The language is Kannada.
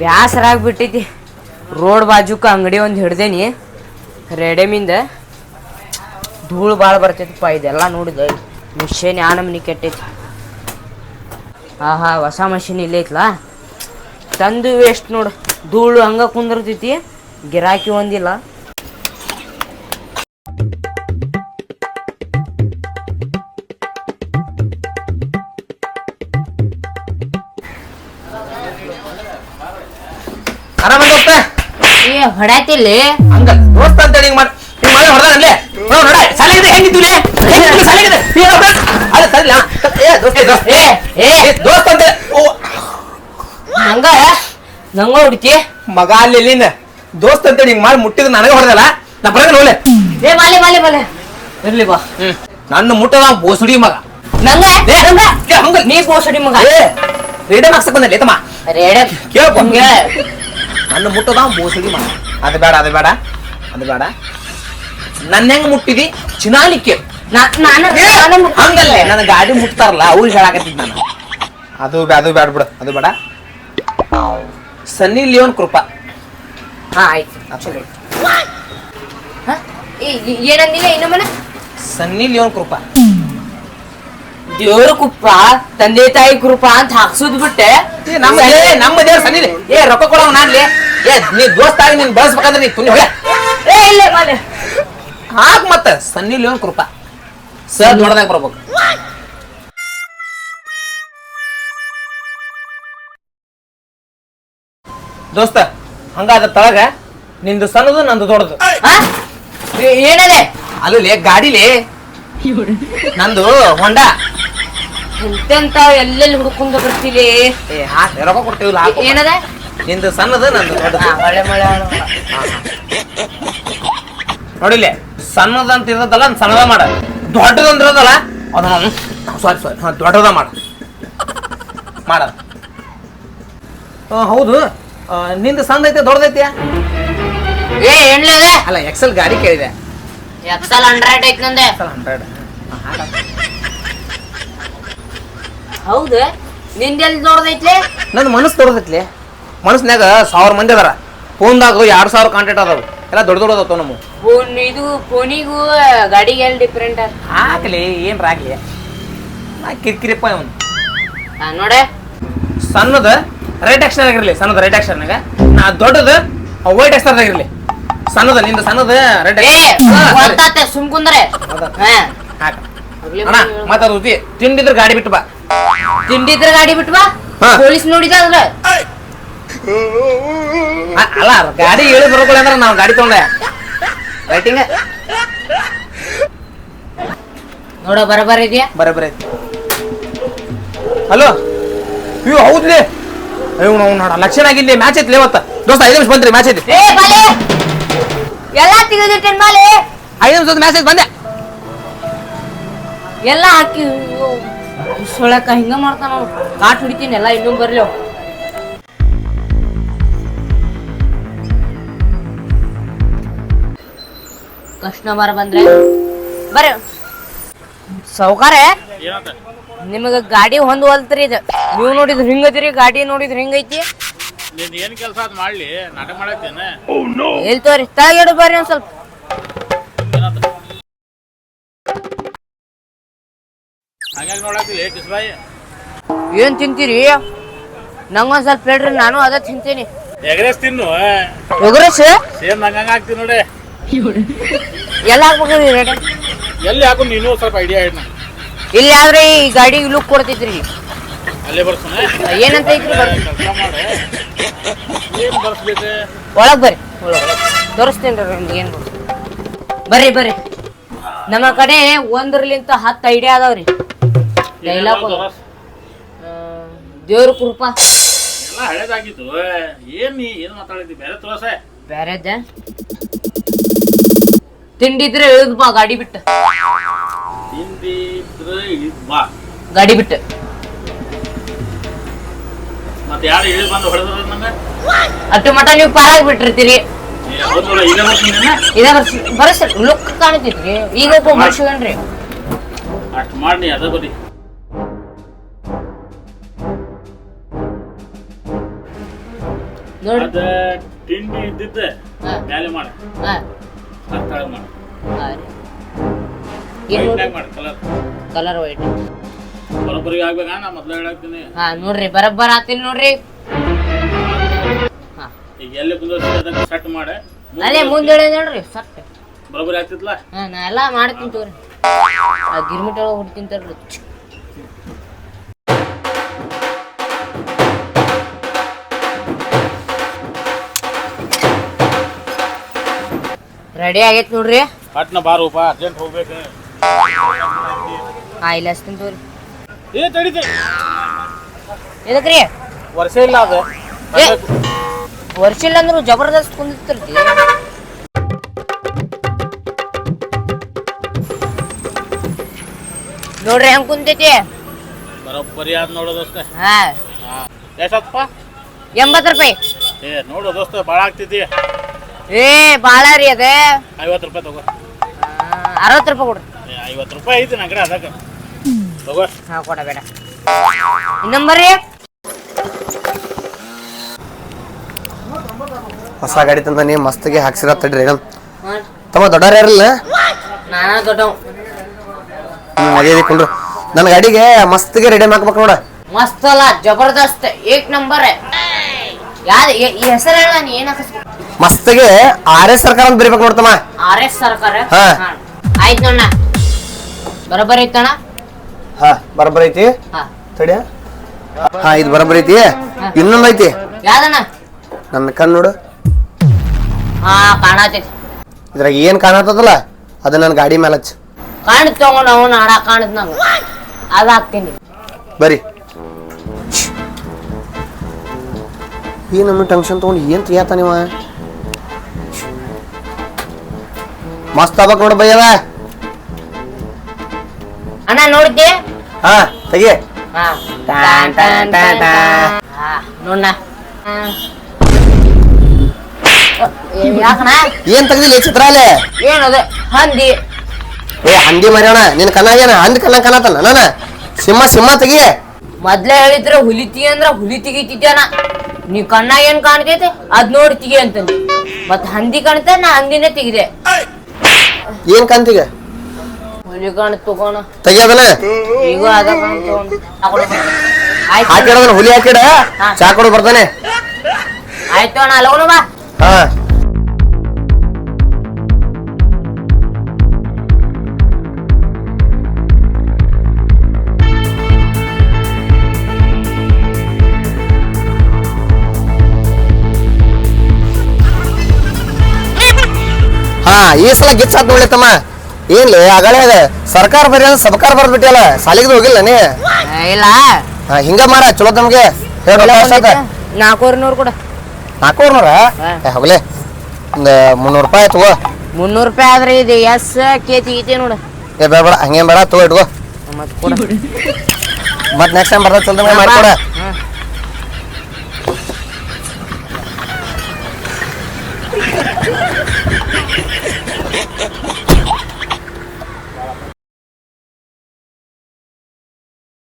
ಬ್ಯಾಸರ ಆಗ್ಬಿಟ್ಟೈತಿ ರೋಡ್ ಬಾಜುಕ ಅಂಗಡಿ ಒಂದು ಹಿಡ್ದೇನಿ. ರೆಡೆಮಿಂದ ಧೂಳು ಭಾಳ ಬರ್ತೈತಿಪ್ಪ, ಇದೆಲ್ಲ ನೋಡಿದ ಮಿಷನ್ ಯಾ ನಮ್ನಿ ಕೆಟ್ಟೈತಿ. ಆಹಾ, ಹೊಸ ಮಷಿನ್ ಇಲ್ಲೇ ಐತ್ಲಾ? ತಂದು ವೇಸ್ಟ್ ನೋಡು, ಧೂಳು ಹಂಗೆ ಕುಂದಿರ್ತೈತಿ, ಗಿರಾಕಿ ಒಂದಿಲ್ಲ. ಆರಾಮ ದೋಸ್ತ? ಏ ಹೊಡಾತಿಲ್ಲ ಹಂಗ. ದೋಸ್ತ ಅಂತ ಹಿಂಗ್ ಮಾಡಿ ಹಿಂಗ್ ಮಾಡಿ ನೋಡಿ ನೋಡ ನೋಡ ಸಾಲಾಗಿದೆ ಹೆಂಗಿದ್ದುಲೆ ಹೆಂಗಿದ್ದು ಸಾಲಾಗಿದೆ ಏ. ಅಲ್ಲ ದೋಸ್ತ ಏ, ಏ ದೋಸ್ತ ಅಂತ ಓ. ಹಂಗ? ನಂಗ ಹುಡುಕಿ? ಮಗ ಅಲ್ಲಿ ಎಲ್ಲಿಂದ ದೋಸ್ತ ಅಂತ ಹಿಂಗ್ ಮಾಡಿ ಮುಟ್ಟಿದ ನನಗೆ ಹೊಡೆದಲ್ಲ? ನಾ ಬರೋದ ನೋಡ್ಲೆ. ಏ ಮಾಲೆ ಮಾಲೆ ಮಾಲೆ ಇರ್ಲಿ ಬಾ. ನನ್ನ ಮುಟ್ಟದ ಬೋಸುಡಿ ಮಗ. ನಂಗ? ಹಂಗ. ನೀ ಬೋಸುಡಿ ಮಗ. ಏ ರೇಡಿಯಂ ಹಾಕ್ಸಕ್ ಬಂದಲ್ಲಿ ತಮ್ಮ. ರೇಡಿಯೋ ಕೇಳ್ಕೊ. ನನ್ನ ಮುಟ್ಟದ ಬೋಸಗಿ ಮಾಡ. ಅದು ಬೇಡ ಅದು ಬೇಡ ಅದು ಬೇಡ. ನನ್ನ ಹೆಂಗ್ ಮುಟ್ಟಿದಿ? ಚಿನಾಲಿಕ್ಕೆ ಹಂಗಲ್ಲೇ ನನ್ನ ಗಾಡಿ ಮುಟ್ತಾರಲ್ಲ ಅವ್ರಿಗೆ ಹೇಳಾಕತ್ತಿದ್ ನಾನು. ಅದು ಅದು ಬೇಡ ಬಿಡು ಅದು ಬೇಡ. ಸನ್ನಿ ಲಿಯೋನ್ ಕೃಪಾ. ಹಾ ಆಯ್ತು. ಏನಂದಿಲ್ಲ ಇನ್ನು ಮನೆ? ಸನ್ನಿ ಲಿಯೋನ್ ಕೃಪಾ. ದೇವ್ರ ಕೃಪಾ ತಂದೆ ತಾಯಿ ಕೃಪಾ ಅಂತ ಹಾಕ್ಸುದ್ ಬಿಟ್ಟೆ ನಮ್ಮ ನಮ್ಮ ದೇವ್ರ ಸನ್ನಿ ಏ ರೊಕ್ಕ ಕೊಡವ ನಾನ್ಲಿ ಏ ನೀ ದೋಸ್ತ ಆಗಿ ನೀನ್ ಬಳಸ್ಬೇಕಂದ್ರೆ ನೀ ಹೊಳೆ ಏ ಇಲ್ಲ ಮಾಲೆ. ಹಾಕ್ ಮತ್ತ ಸನ್ನಿ ಲಿಯೋನ್ ಕೃಪಾ. ಸರ್ ನೋಡ್ದಾಗ ಬರ್ಬೇಕು. ದೋಸ್ತ ಹಂಗಾದ ತಳಗ ನಿಂದು ಸಣ್ಣದು ನಂದು ದೊಡ್ಡದು. ಏನದೆ ಅಲ್ಲಿ ಗಾಡಿಲಿ ನಂದು ಹೊಂಡ ಎಂತೆಂತ ಎಲ್ಲೆಲ್ಲಿ ಹುಡ್ಕೊಂಡ್ ಬರ್ತೀಲಿ ಏ ಹಾಕ್ ರೊಕ್ಕ ಕೊಡ್ತೀವಿಲ್ಲ ಹಾಕು. ಏನದ? ನಿಂದು ಸಣ್ಣದ ನಂದು ದೊಡ್ಡದು. ಮಳೆ ಮಳೆ ನೋಡಿಲ್ಲ ಸಣ್ಣದ ಅಂತ ಇರೋದಲ್ಲ ಅದ್ ಸಣ್ಣದ ಮಾಡ. ದೊಡ್ಡದು ಅಂತ ಇರೋದಲ್ಲ ಅದನ್ನ ಸಾರಿ ಸಾರಿ ಹಾ ದೊಡ್ಡದ ಮಾಡ. ಮಾಡ. ಹೌದು. ಆ, ನಿಂದು ಸಣ್ಣ ಐತೆ ದೊಡ್ಡದೈತೆ ಏ ಏನ್ಲದೆ ಅಲ್ಲ ಎಕ್ಸೆಲ್ ಗಾಡಿ ಕೇಳಿದೆ. ಎಕ್ಸಲ್ ಹಂಡ್ರೆಡ್ ಐತೆ ನಂದೆ. ಎಕ್ಸೆಲ್ ಹಂಡ್ರೆಡ್ ಹೌದು. ನಿಂದೆಲ್ಲಿ ದೊಡ್ಡದೈತ್ಲೆ ನನ್ನ ಮನಸ್ಸು ದೊಡ್ಡದೈತ್ಲಿ ಮನಸ್ಸಿನಾಗ ಸಾವಿರ ಮಂದಿ ಅದಾರ. ಫೋನ್ದಾಗ ಎರಡು ಸಾವಿರ ಕಾಂಟ್ಯಾಕ್ಟ್ ಅದಾವ. ಎಲ್ಲ ದೊಡ್ಡ ದೊಡ್ಡ ಅದಾವ ನಮ್ಮ. ಫೋನ್ ಇದು ಫೋನಿಗೂ ಗಾಡಿಗೆಲ್ಲ ಡಿಫ್ರೆಂಟ್ ಹಾಕ್ಲಿ ಏನ್ ರಾಗ್ಲಿ. ನಾ ಕಿರಿಕಿರಿಪ್ಪ ಇವನು. ನೋಡೆ. ಸಣ್ಣದ ರೈಟ್ ಆಕ್ಷನ್ ಆಗಿರ್ಲಿ ಸಣ್ಣದ ರೈಟ್ ಆಕ್ಷನ್ಯಾಗ ನಾ ದೊಡ್ಡದ ವೈಟ್ ಆಕ್ಷನ್ ಆಗಿರ್ಲಿ. ಸಣ್ಣದ ನಿಂದ ಸಣ್ಣದ ರೆಡ್ ಸುಮ್ಕುಂದ್ರೆ. ಮತ್ತೆ ಹಾಕ. ಆಗ್ಲೇ ಅದು ತಿಂಡಿದ್ರ ಗಾಡಿ ಬಿಟ್ಟು ಬಾ. ತಿಂಡಿದ್ರ ಗಾಡಿ ಬಿಟ್ವಾ? ಹಾ. ಪೊಲೀಸ್ ನೋಡಿದ ಅಂದ್ರ. ಅ- ಅಲ್ಲ ಗಾಡಿ ಹೇಳಿ ಬರ್ಕೊಳ್ಳಿ ಅಂದ್ರೆ ನಾವು ಗಾಡಿ ತಗೊಂಡೆ. ರೈಟಿಂಗ್ ನೋಡ ಬರಬರ ಇದೆಯಾ? ಬರೇ ಐತಿ ಹಲೋ? ಇವ್ ಹೌದ್ಲಿ? ಅಯ್ಯೋ ನಾವು ನೋಡ ಲಕ್ಷಣ ಆಗಿಲ್ಲ ಮ್ಯಾಚ್ ಐತ್ಲಿ ಇವತ್ತ. ದೋಸ್ತ ಐದು ನಿಮಿಷ ಬಂದ್ರಿ ಮ್ಯಾಚ್ ಐತಿ ಏ ಬಾಲೆ! ಎಲ್ಲಾ ತೆಗೆದಿಟ್ಟೇನ್ ಬಾಲೆ ಐದು ನಿಮಿಷ ಮ್ಯಾಚ್ ಐತಿ ಬಂದೆ. ಎಲ್ಲಾ ಹಾಕಿ ಸೊಳಕ ಹಿಂಗ ಮಾಡ್ತಾನ. ಕಾಟ್ ಹಿಡಿತೀನಿ ಎಲ್ಲ ಇನ್ನೂ ಬರ್ಲಿ. ಕಸ್ಟಮರ್ ಬಂದ್ರೆ? ಬರ್ರಿ. ಸೌಕಾರ ನಿಮಗ ಗಾಡಿ ಹೊಂದ್ವಲ್ತ್ರಿ ಇದು. ನೀವು ನೋಡಿದ್ರ ಹಿಂಗತಿರಿ ಗಾಡಿ ನೋಡಿದ್ರ ಹಿಂಗೈತಿ. ಏನ್ ಕೆಲಸ ಮಾಡ್ಲಿ ನಾಟಕ ಮಾಡತ್ತೇನೆ? ಎಲ್ಲಿ ತೋರಿ ತಳಗಿಡು ಬರ್ರಿ ಒಂದ್ ಸ್ವಲ್ಪ. ಹಂಗಾಗಿ ನೋಡತ್ತಿಲ್ಲ ಕಿಸ್ಬಾಯಿ ಏನ್ ತಿಂತೀರಿ? ನಂಗೊಂದ್ ಸ್ವಲ್ಪ ಹೇಳ್ರಿ ನಾನು ಅದ ತಿಂತೀನಿ. ಎಗ್ರೆಸ್ ತಿನ್ನು ಎಗ್ರೆಸ್? ಸೇಮ್ ಆಗ್ತೀನಿ ನೋಡಿ. ಎಲ್ಲ ಹಾಕ್ಬೇಕ್ರಿ ರೇಟ್ ಎಲ್ಲಿ ಹಾಕು ನೀನು ಸ್ವಲ್ಪ ಐಡಿಯಾ ಹೇಳ ಇಲ್ಲಿ ಆದ್ರೆ ಈ ಗಾಡಿ ಲುಕ್ ಕೊಡ್ತೈತ್ರಿ ಅಲ್ಲೇ ಬರ್ತಾನೆ ಏನಂತ ಐತ್ರಿ ಬರ್ರಿ. ಕೆಲಸ ಮಾಡ ಏನ್ ಬರ್ಸ್ಬೇಕು? ಒಳಗ್ ಬರ್ರಿ ತೋರಿಸ್ತೇನ್ರಿ ನಿಮ್ಗೆ ಏನ್. ಬರ್ರಿ ಬರ್ರಿ. ನಮ್ಮ ಕಡೆ ಒಂದ್ರಲಿಂತ ಹತ್ತು ಐಡಿಯಾ ಅದಾವ್ರಿ. ಡೈಲಾಗ್ ದೇವ್ರ ಕೃಪಾ. ಎಲ್ಲ ಹಳೇದಾಗಿತ್ತು ಏನ್ ನೀ ಏನ್ ಮಾತಾಡಿದ್ದಿ? ಬೇರೆ ತೋರ್ಸ. ಬೇರೆದ? ತಿಂಡಿದ್ರೆ ಇಳಿದ್ ಬಾ ಗಾಡಿ ಬಿಟ್ಟು. ತಿಂದಿದ್ರ ಇಳಿದ್ ಬಾ. ಗಾಡಿ ಬಿಟ್ಟು. ಮತ್ತೆ ಯಾರು ಇಳಿ ಬಂದು ಹೊಡೆದ್ರ ನಂಗ ಅಟ್ಟು ಮಟ ನೀವು ಪಾರಾಗಿ ಬಿಟ್ಟಿರ್ತೀರಿ. ಇದ ಬರ್ಸಿ ಲುಕ್ ಕಾಣ್ತಿದ್ರಿ. ಈಗ ಒಬ್ಬ ಮನುಷ್ಯನ್ರಿ ಅಷ್ಟು ಮಾಡಿ ಅದ ಬರೀ. ಅದ ತಿಂಡಿ ಇದ್ದಿದ್ದ ಹಾ. ಮ್ಯಾಲೆ ಮಾಡ. ಹಾ. ಮಾಡ. ಹಾ ರೀ. ಏನ್ ವೈಟ್ನಾಗ ಮಾಡ ಕಲರ್ ಕಲರ್ ವೈಟ್ ಬರೋಬ್ಬರಿಗೆ ಆಗ್ಬೇಕಾ ನಾ ಮೊದ್ಲು ಹೇಳಾಕ್ತೀನಿ ಹಾ ನೋಡ್ರಿ ಬರಬ್ಬರ ಆತೀನಿ ನೋಡ್ರಿ. ಹಾ. ಈಗ ಎಲ್ಲಿ ಅದನ್ನ ಸೆಟ್ ಮಾಡ. ಅದೇ ಮುಂದೆ ನೋಡ್ರಿ ಸಟ್. ಬರೋಬ್ಬರಿ ಆಗ್ತಿತ್ಲ ಹಾ ನಾ ಎಲ್ಲಾ ಮಾಡ್ತೀನಿ ತಗೋರಿ. ಆ ಗಿರ್ಮಿಟ್ ಒಳಗೆ ಹುಡ್ತೀನಿ ರೆಡಿ ಆಗೈತೆ ನೋಡ್ರಿ. ಪಟ್ನ ಬಾರೂಪ ಅರ್ಜೆಂಟ್ ಹೋಗ್ಬೇಕು. ಹಾ ಇಲ್ಲ ಹಚ್ತೀನಿ ತೋರಿ ಏ ತಡಿತೆ ಎದಕ್ರಿ? ವರ್ಷ ಇಲ್ಲ ಅದು. ಏ ವರ್ಷ ಇಲ್ಲ ಅಂದ್ರು ಜಬರ್ದಸ್ತ್ ಕುಂದಿರ್ತಿರ್ತಿ ನೋಡ್ರಿ ಹೆಂಗ್ ಕುಂತೈತಿ? ಬರೋಬ್ಬರಿ ಆದ್ ನೋಡು ದೋಸ್ತ. ಹಾ. ಎಷ್ಟಪ್ಪ ಎಂಬತ್ತು ರೂಪಾಯಿ. ಏ ನೋಡು ದೋಸ್ತ ಭಾಳ ಆಗ್ತೈತಿ ಏ ಭಾಳ ರೀ ಅದ. ಐವತ್ತು ರೂಪಾಯಿ ತಗೋ. ಅರವತ್ತು ರೂಪಾಯಿ ಕೊಡ್ರಿ ಐವತ್ತು ರೂಪಾಯಿ ಐತಿ ನನ್ನ ಕಡೆ ಅದಕ್ಕೆ. ತಗೋ. ಹಾ ಕೊಡಬೇಡ ಇನ್ನೊಂಬರ್ರಿ ಹೊಸ ಗಾಡಿ ತಂದ ನೀ ಮಸ್ತಿಗೆ ಹಾಕ್ಸಿರ ತಡ್ರಿ ತಮ್ಮ ದೊಡ್ಡವ್ರ ಯಾರಿಲ್ಲ? ನಾನಾ ದೊಡ್ಡವ್. ಹ್ಮ್ ಅದೇ ಕುಂಡ್ರು ನನ್ನ ಗಾಡಿಗೆ ಮಸ್ತಿಗೆ ರೆಡಿ ಮಾಡ್ಬೇಕು ನೋಡ. ಮಸ್ತ್ ಅಲ್ಲ ಜಬರ್ದಸ್ತ್. ಏಕ್ ನಂಬರ್ ಯಾವ್ದು ಈ ಹೆಸರು ಹೇಳ ನೀ ಏನ್ ಹಾಕಿಸ್ಬೇಕು ಮಸ್ತಿಗೆ ಆರ್ ಎಸ್ ಸರ್ಕಾರ ಅಂತ ಬರಿಬೇಕು ನೋಡ್ತಮ್ಮ. ಆರ್ ಎಸ್ ಸರ್ಕಾರ? ಹಾ. ಆಯ್ತು ನೋಡ ಬರೋಬ್ಬರಿ ಐತಣ್ಣ? ಹಾ ಬರಬರ್ ಐತಿ? ಹಾ. ತಡಿಯ. ಹಾ ಇದು ಬರಬರ್ ಐತಿ. ಇನ್ನೊಂದ್ ಐತಿ. ಯಾವ್ದಣ್ಣ? ನನ್ನ ಕಣ್ಣು ನೋಡು. ಹಾ ಕಾಣತೈತಿ. ಇದ್ರಾಗ ಏನ್ ಕಾಣತ್ತದಲ್ಲ ಅದು ನನ್ನ ಗಾಡಿ ಮೇಲೆ ಹಚ್ಚು. ಕಾಣತ್ ತಗೊಂಡ್ ಅವನು ಹಣ ಕಾಣತ್ ನಂಗ ಅದ ಹಾಕ್ತೀನಿ. ಬರಿ. ಈ ನಮ್ಮ ಟೆನ್ಷನ್ ತಗೊಂಡು ಏನ್ ತಿಯಾತ ಮಸ್ತ್ ಆಗ್ಬೇಕು ನೋಡು ಬೈಯದ ಅಣ್ಣ ನೋಡಿದ್ದೆ ಹಾ ತೆಗಿ. ಹಾ. ಟಾನ್ ಟಾನ್ ಟಾನ್ ಟಾನ್. ಹಾ ನೋಡ್ನ? ಹಾ. ಏ, ಯಾಕಣ್ಣ? ಏನ್ ತೆಗ್ದಿಲ್ಲ ಚಿತ್ರ ಅಲ್ಲೇ ಏನದು ಹಂದಿ. ಏ ಹಂದಿ ಮರಿಯೋಣ ನಿನ್ ಕನ್ನ ಏನ? ಹಂದಿ ಕನ್ನ ಕನ್ನತಲ್ಲ ನಾನ? ಸಿಂಹ ಸಿಂಹ ತೆಗಿ. ಮೊದ್ಲೇ ಹೇಳಿದ್ರೆ ಹುಲಿ ತಿಗಿ ಅಂದ್ರ ಹುಲಿ ತೆಗಿತಿದ್ದೇನ ನೀ ಕಣ್ಣ ಏನ್ ಕಾಣ್ತೈತೆ? ಅದ್ ನೋಡಿ ತೆಗಿ ಅಂತ ಮತ್ ಹಂದಿ ಕಾಣ್ತ ನಾ ಹಂದಿನೇ ತೆಗಿದೆ. ಏನ್ ಕಾಣ್ತೀಗ ತಗೋಣ. ತೆಗಿಯೋದನ ಈಗ ಅದ ಕಾಣ್ ತಗೊಂಡ್ ಹುಲಿ ಹಾಕಿಡ. ಚಾ ಕೊಡು ಬರ್ತಾನೆ? ಆಯ್ತು ಅಣ್ಣ ಅಲ್ಲ ಬಾ. ಹಾ. ಹಾ ಈ ಸಲ ಗಿಚ್ ನೋಡ್ಲಿ ತಮ್ಮ. ಏನ್ಲಿ ಆಗಲೇ ಅದ. ಸರ್ಕಾರ ಬರೀ ಅಂದ್ರೆ ಸರ್ಕಾರ ಬರ್ದ್ಬಿಟ್ಟಿಯಲ್ಲ ಸಾಲಿಗೆ ಹೋಗಿಲ್ಲ ನೀ? ಏ, ಇಲ್ಲ. ಹಾ, ಹಿಂಗ ಮಾರ ಚಲೋ ತಮ್ಗೆ ನಾಲ್ಕೂವರೆ ನೂರು ಕೂಡ. ನಾಲ್ಕೂರ್ನೂರ ಹಾ. ಏ ಹೋಗ್ಲಿ. ಒಂದು ಮುನ್ನೂರು ರೂಪಾಯಿ ತಗೋ. ಮುನ್ನೂರು ರೂಪಾಯಿ ಆದ್ರೆ ಇದು ಎಸ್ ಕೆ ತೆಗಿತಿ ನೋಡು. ಏ ಬೇಡ ಬೇಡ ಹಂಗೇನ್ ಬೇಡ ತಗೋ ಇಟ್ಕೋ. ಮತ್ತೆ ಕೊಡ. ನೆಕ್ಸ್ಟ್ ಟೈಮ್ ಬರ್ತಾ ಚಲ್ದಂಗೆ ಮಾಡ್ಕೊಡ